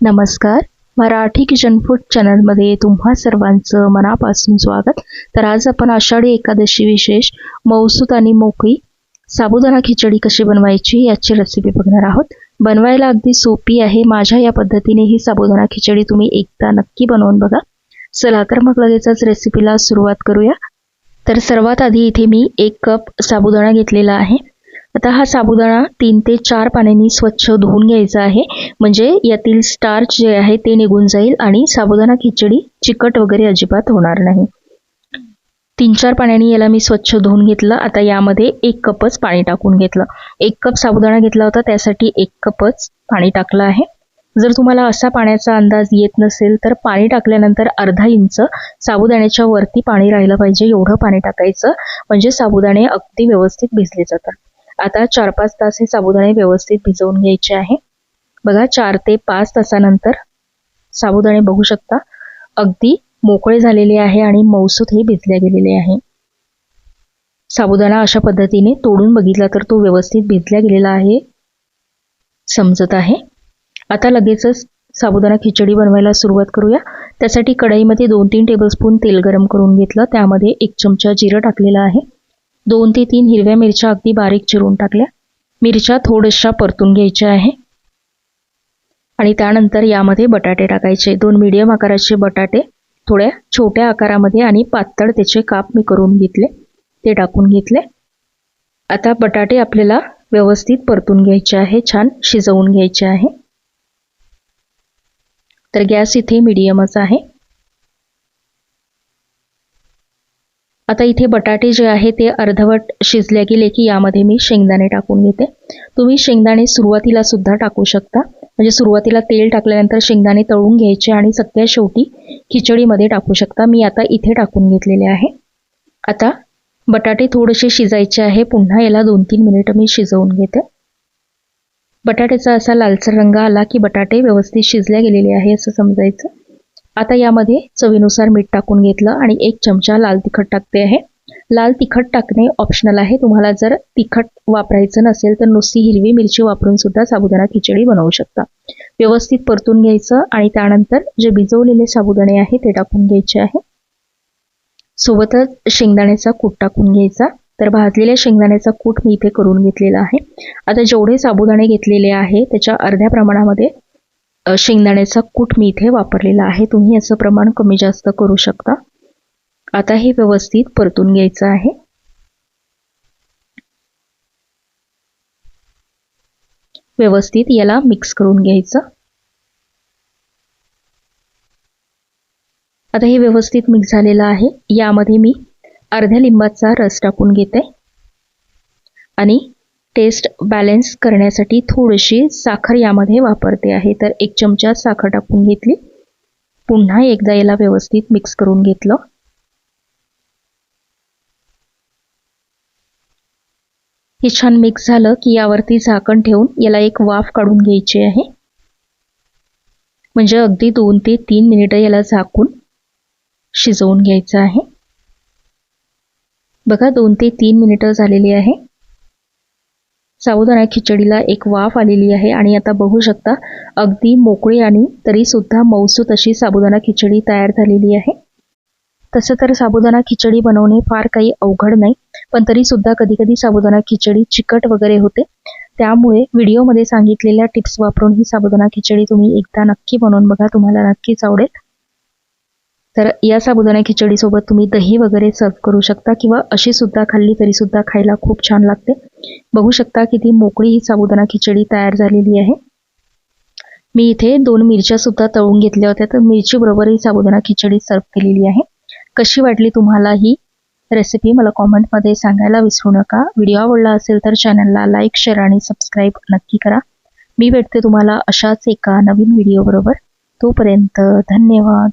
नमस्कार. Marathi kitchen food चॅनलमध्ये तुम्हा सर्वांचं मनापासून स्वागत. तर आज आपण आषाढी एकादशी विशेष मौसूत आणि मोकळी साबुदाणा खिचडी कशी बनवायची याची रेसिपी बघणार आहोत. बनवायला अगदी सोपी आहे. माझ्या या पद्धतीने ही साबुदाणा खिचडी तुम्ही एकदा नक्की बनवून बघा. चला तर मग लगेचच रेसिपीला सुरुवात करूया. तर सर्वात आधी इथे मी एक कप साबुदाणा घेतलेला आहे. आता हा साबुदाणा तीन ते चार पाण्याने स्वच्छ धुवून घ्यायचा आहे. म्हणजे यातील स्टार्च जे आहे ते निघून जाईल आणि साबुदाणा खिचडी चिकट वगैरे अजिबात होणार नाही. तीन चार पाण्याने याला मी स्वच्छ धुवून घेतलं. आता यामध्ये एक कपच पाणी टाकून घेतलं. एक कप साबुदाणा घेतला होता त्यासाठी एक कपच पाणी टाकलं आहे. जर तुम्हाला असा पाण्याचा अंदाज येत नसेल तर पाणी टाकल्यानंतर अर्धा इंच साबुदाण्याच्या वरती पाणी राहिलं पाहिजे एवढं पाणी टाकायचं. म्हणजे साबुदाणे अगदी व्यवस्थित भिजले जातात. आता चार पाच तास हे साबुदाणे व्यवस्थित भिजवून घ्यायचे आहे. बघा चार ते पाच तासानंतर साबुदाणे बघू शकता. अगदी मोकळे झालेले आहे आणि मौसूत हे भिजले गेलेले आहे. साबुदाणा अशा पद्धतीने तोडून बघितला तर तो व्यवस्थित भिजला गेलेला आहे समजत आहे. आता लगेचच साबुदाणा खिचडी बनवायला सुरुवात करूया. त्यासाठी कढईमध्ये दोन तीन टेबलस्पून तेल गरम करून घेतलं. त्यामध्ये एक चमचा जिरं टाकलेला आहे. दोन ते तीन हिरव्या मिरच्या अगदी बारीक चिरून टाकल्या. मिरच्या थोड्याशा परतून घ्यायच्या आहे. आणि त्यानंतर यामध्ये बटाटे टाकायचे. दोन मीडियम आकाराचे बटाटे थोड्या छोट्या आकारामध्ये आणि पातळ त्याचे काप मी करून घेतले. ते टाकून घेतले. आता बटाटे आपल्याला व्यवस्थित परतून घ्यायचे आहे. छान शिजवून घ्यायचे आहे. तर गॅस इथे मीडियमच आहे. आता इथे बटाटे जे आहे ते अर्धवट शिजले गेले की यामध्ये मी शेंगदाणे टाकून घेते. तुम्ही शेंगदाणे सुरुवातीला सुद्धा टाकू शकता. म्हणजे सुरुवातीला तेल टाकल्यानंतर शेंगदाणे तळून घ्यायचे आणि सगळ्या शेवटी खिचडीमध्ये टाकू शकता. मी आता इथे टाकून घेतलेले आहे. आता बटाटे थोडेसे शिजायचे आहे. पुन्हा याला दोन तीन मिनिटं मी शिजवून घेते. बटाट्याचा असा लालसर रंग आला की बटाटे व्यवस्थित शिजल्या गेलेले आहे असं समजायचं. आता यामध्ये चवीनुसार मीठ टाकून घेतलं आणि एक चमचा लाल तिखट टाकते आहे. लाल तिखट टाकणे ऑप्शनल आहे. तुम्हाला जर तिखट वापरायचं नसेल तर नुसती हिरवी मिरची वापरून सुद्धा साबुदाणा खिचडी बनवू शकता. व्यवस्थित परतून घ्यायचं आणि त्यानंतर जे भिजवलेले साबुदाणे आहे ते टाकून घ्यायचे आहे. सोबतच शेंगदाण्याचा कूट टाकून घ्यायचा. तर भाजलेल्या शेंगदाण्याचा कूट मी इथे करून घेतलेला आहे. आता जेवढे साबुदाणे घेतलेले आहे त्याच्या अर्ध्या प्रमाणामध्ये शेंगदाण्याचा कूट मी इथे वापरलेला आहे. तुम्ही याचं प्रमाण कमी जास्त करू शकता. आता हे व्यवस्थित परतून घ्यायचं आहे. व्यवस्थित याला मिक्स करून घ्यायचं. आता हे व्यवस्थित मिक्स झालेलं आहे. यामध्ये मी अर्ध्या लिंबाचा रस टाकून घेते. आणि टेस्ट बॅलन्स करण्यासाठी थोडीशी साखर यामध्ये वापरते आहे. तर एक चमचा साखर टाकून घेतली. पुन्हा एकदा याला व्यवस्थित मिक्स करून घेतलं. हे छान मिक्स झालं की यावरती झाकण ठेवून याला एक वाफ काढून घ्यायची आहे. म्हणजे अगदी दोन ते तीन मिनिटं याला झाकून शिजवून घ्यायचं आहे. बघा दोन ते तीन मिनिटं झालेली आहे. साबुदाणा खिचडीला एक वाफ आलेली आहे आणि आता बघू शकता अगदी मोकळी आणि तरीसुद्धा मौसूत अशी साबुदाणा खिचडी तयार झालेली आहे. तसं तर साबुदाणा खिचडी बनवणे फार काही अवघड नाही पण तरीसुद्धा कधी कधी साबुदाणा खिचडी चिकट वगैरे होते. त्यामुळे व्हिडिओमध्ये सांगितलेल्या टिप्स वापरून ही साबुदाणा खिचडी तुम्ही एकदा नक्की बनवून बघा तुम्हाला नक्कीच आवडेल. तर या साबुदाणा खिचडीसोबत तुम्ही दही वगैरे सर्व करू शकता किंवा अशी सुद्धा खाल्ली तरी सुद्धा खायला खूप छान लागते. बघू शकता किती मोकळी ही साबुदाणा खिचडी तयार झालेली आहे. मी इथे दोन मिरच्या सुद्धा तळून घेतल्या होत्या तर मिरची बरोबर ही साबुदाणा खिचडी सर्व केलेली आहे. कशी वाटली तुम्हाला ही रेसिपी मला कॉमेंटमध्ये सांगायला विसरू नका. व्हिडिओ आवडला असेल तर चॅनलला लाईक शेअर आणि सबस्क्राईब नक्की करा. मी भेटते तुम्हाला अशाच एका नवीन व्हिडिओबरोबर तोपर्यंत धन्यवाद.